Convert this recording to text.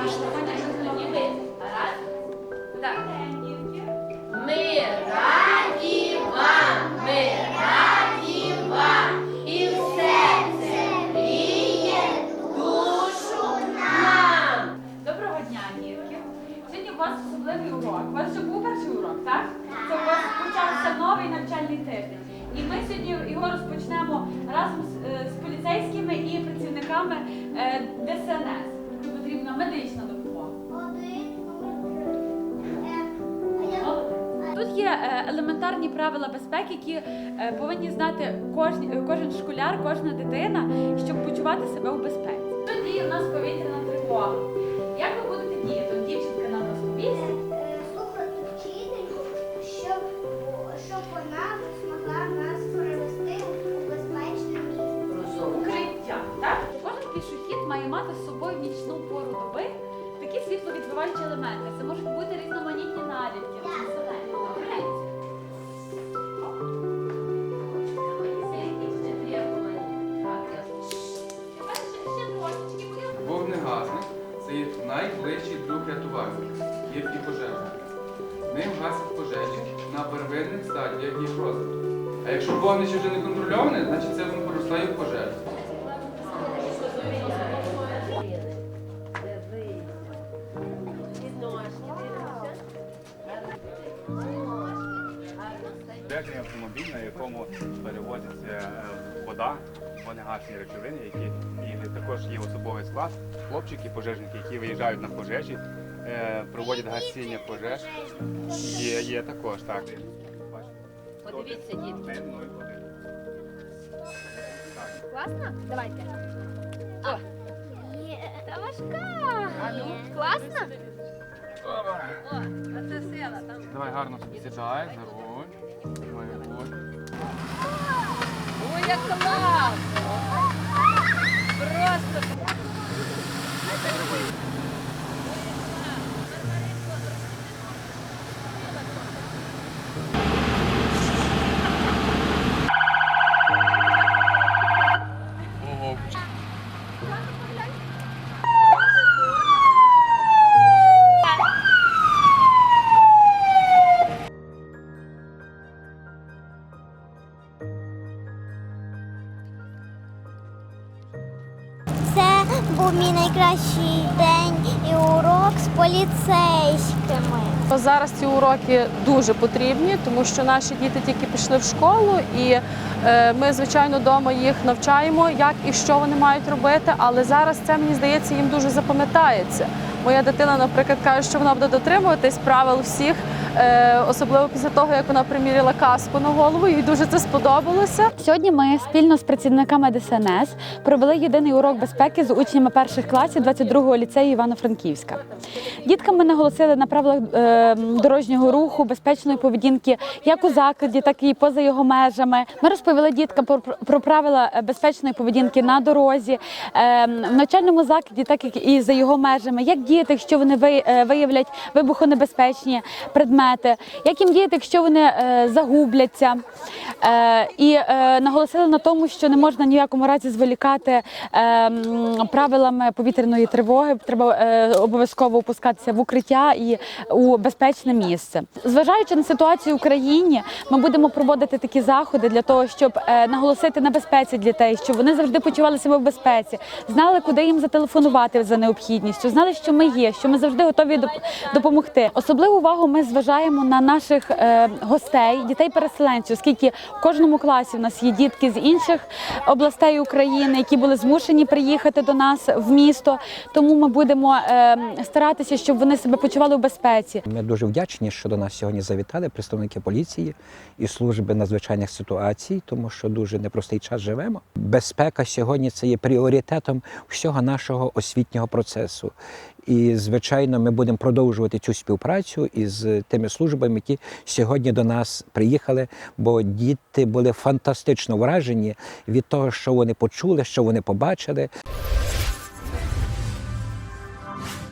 Ми раді ми раді і все це мріє душу. Доброго дня, дітки. Сьогодні у вас особливий урок. У вас вже був перший урок, так? Це у вас почався новий навчальний тиждень. І ми сьогодні його розпочнемо разом з, е, з поліцейськими і працівниками. Е, елементарні правила безпеки, які е, повинні знати кожен, кожен школяр, кожна дитина, щоб почувати себе у безпеці. Тут діє у нас повітряна тривога. Як ви будете діяти? Дівчинка нам розповість. слухати вчительку, щоб, щоб вона змогла нас провести у безпечне місце. Укриття. Так? Кожен пішохід має мати з собою в нічну пору доби такі світловідбиваючі елементи. Це можуть бути різноманітні наліпки. Найближчий друг рятувальника, є пожежник. Ним гасять пожежі на первинних стадіях їх розвитку. А якщо вогнище вже не контрольоване, значить це воно поростає в пожежу. Пожежний автомобіль, на якому перевозиться е, вода, вогнегасні речовини, які і також є особовий склад, хлопчики, пожежники, які виїжджають на пожежі, е, проводять гасіння пожеж. Є, є також так. Подивіться, дітки. Класно? Давайте. О, та важка. А ну, класно? О, а це сила там. Давай гарно собі сідай, за руль. Давай, руль. Ой, як класно! Просто. Був мій найкращий день і урок з поліцейськими. Зараз ці уроки дуже потрібні, тому що наші діти тільки пішли в школу, і е, ми, звичайно, вдома їх навчаємо, як і що вони мають робити. Але зараз це мені здається їм дуже запам'ятається. Моя дитина, наприклад, каже, що вона буде дотримуватись правил всіх, особливо після того, як вона приміряла каску на голову, їй дуже це сподобалося. Сьогодні ми спільно з працівниками ДСНС провели єдиний урок безпеки з учнями перших класів 22-го ліцею Івано-Франківська. Діткам ми наголосили на правилах е, дорожнього руху, безпечної поведінки як у закладі, так і поза його межами. Ми розповіли діткам про, правила е, безпечної поведінки на дорозі, е, в навчальному закладі, так і за його межами, як діяти, якщо вони ви- е, виявлять вибухонебезпечні предмети, як їм діяти, якщо вони е, загубляться. Е, і е, наголосили на тому, що не можна ні в якому разі зволікати правилами повітряної тривоги. Треба обов'язково опускатися в укриття і у безпечне місце. Зважаючи на ситуацію в Україні, ми будемо проводити такі заходи для того, щоб наголосити на безпеці дітей, щоб вони завжди почували себе в безпеці, знали, куди їм зателефонувати за необхідністю, знали, що ми є, що ми завжди готові доп- допомогти. Особливу увагу ми зважаємо на наших е, гостей, дітей-переселенців, оскільки в кожному класі в нас є дітки з інших областей України, які були змушені приїхати до нас в місто. Тому ми будемо е, старатися, щоб вони себе почували в безпеці. Ми дуже вдячні, що до нас сьогодні завітали представники поліції і служби надзвичайних ситуацій, тому що дуже непростий час живемо. Безпека сьогодні це є пріоритетом всього нашого освітнього процесу. І, звичайно, ми будемо продовжувати цю співпрацю із тими службами, які сьогодні до нас приїхали, бо діти були фантастично вражені від того, що вони почули, що вони побачили.